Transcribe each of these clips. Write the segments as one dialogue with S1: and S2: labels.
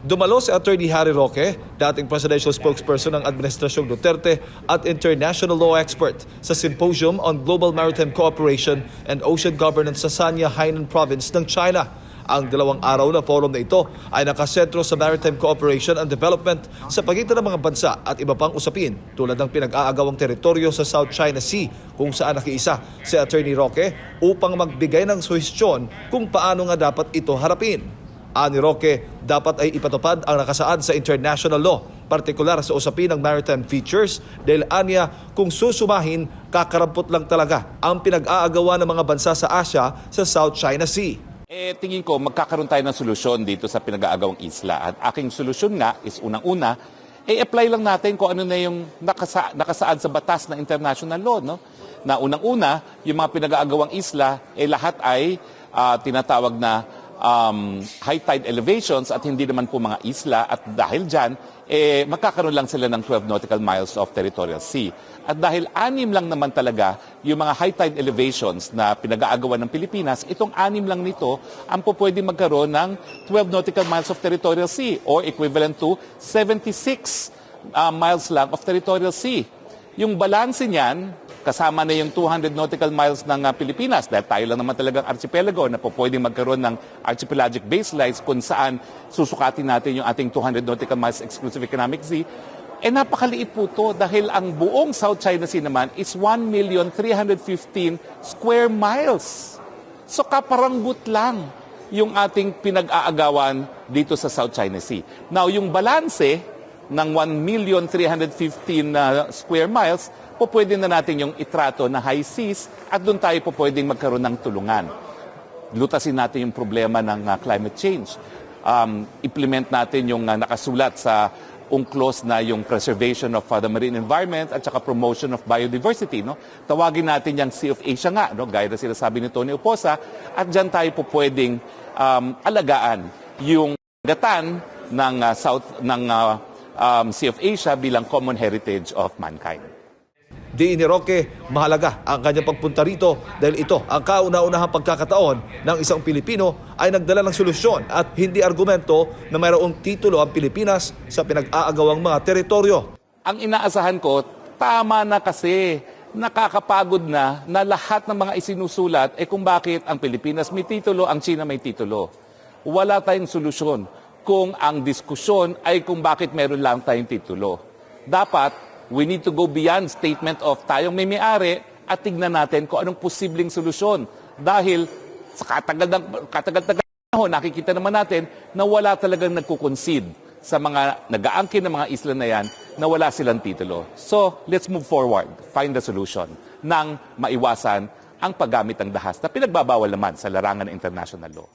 S1: Dumalo si Attorney Harry Roque, dating presidential spokesperson ng Administrasyong Duterte at international law expert sa Symposium on Global Maritime Cooperation and Ocean Governance sa Sanya, Hainan Province ng China. Ang dalawang araw na forum na ito ay nakasentro sa maritime cooperation and development sa pagitan ng mga bansa at iba pang usapin tulad ng pinag-aagawang teritoryo sa South China Sea kung saan nakiisa si Attorney Roque upang magbigay ng suhestyon kung paano nga dapat ito harapin. Ani Roque, dapat ay ipatupad ang nakasaad sa international law, partikular sa usapin ng maritime features dahil anya kung susumahin, kakarampot lang talaga ang pinag-aagawa ng mga bansa sa Asia sa South China Sea.
S2: Eh, tingin ko, magkakaroon tayo ng solusyon dito sa pinag-aagawang isla. At aking solusyon nga is unang-una, eh, apply lang natin kung ano na yung nakasa, nakasaad sa batas ng international law. No? Na unang-una, yung mga pinag-aagawang isla, eh, lahat ay ah, tinatawag na um, high tide elevations at hindi naman po mga isla. At dahil dyan, eh, magkakaroon lang sila ng 12 nautical miles of territorial sea. At dahil anim lang naman talaga yung mga high tide elevations na pinag-aagawan ng Pilipinas, itong anim lang nito ang po pwedeng magkaroon ng 12 nautical miles of territorial sea or equivalent to 76 uh, miles lang of territorial sea. Yung balanse niyan, kasama na yung 200 nautical miles ng uh, Pilipinas dahil tayo lang naman talagang archipelago na po pwedeng magkaroon ng archipelagic baselines kung saan susukatin natin yung ating 200 nautical miles exclusive economic sea. Eh napakaliit po to dahil ang buong South China Sea naman is 1,315 square miles. So kaparanggut lang yung ating pinag-aagawan dito sa South China Sea. Now, yung balanse ng 1,315 na square miles, po pwede na natin yung itrato na high seas at doon tayo po pwedeng magkaroon ng tulungan. Lutasin natin yung problema ng uh, climate change. Um, implement natin yung uh, nakasulat sa UNCLOS na yung preservation of uh, the marine environment at saka promotion of biodiversity. No? Tawagin natin yung Sea of Asia nga, no? gaya na sinasabi ni Tony Oposa, at dyan tayo po pwedeng um, alagaan yung gatan ng uh, South ng uh, um, Sea of Asia bilang common heritage of mankind.
S1: Di ni Roque, mahalaga ang kanyang pagpunta rito dahil ito ang kauna-unahang pagkakataon ng isang Pilipino ay nagdala ng solusyon at hindi argumento na mayroong titulo ang Pilipinas sa pinag-aagawang mga teritoryo.
S2: Ang inaasahan ko, tama na kasi nakakapagod na na lahat ng mga isinusulat eh kung bakit ang Pilipinas may titulo, ang China may titulo. Wala tayong solusyon kung ang diskusyon ay kung bakit meron lang tayong titulo. Dapat, we need to go beyond statement of tayong may may-ari at tignan natin kung anong posibleng solusyon. Dahil sa katagal katagal-tagal na panahon, nakikita naman natin na wala talagang nagko-concede sa mga nag-aangkin ng mga isla na yan na wala silang titulo. So, let's move forward. Find the solution nang maiwasan ang paggamit ng dahas na pinagbabawal naman sa larangan ng international law.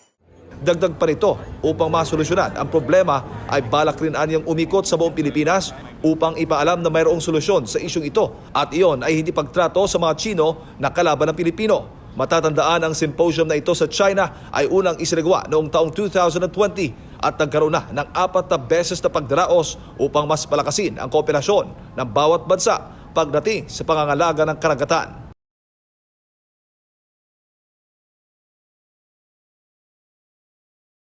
S1: Dagdag pa rito, upang masolusyonan ang problema ay balak rin anyang umikot sa buong Pilipinas upang ipaalam na mayroong solusyon sa isyong ito at iyon ay hindi pagtrato sa mga Chino na kalaban ng Pilipino. Matatandaan ang symposium na ito sa China ay unang isinagawa noong taong 2020 at nagkaroon na ng apat na beses na pagdaraos upang mas palakasin ang kooperasyon ng bawat bansa pagdating sa pangangalaga ng karagatan.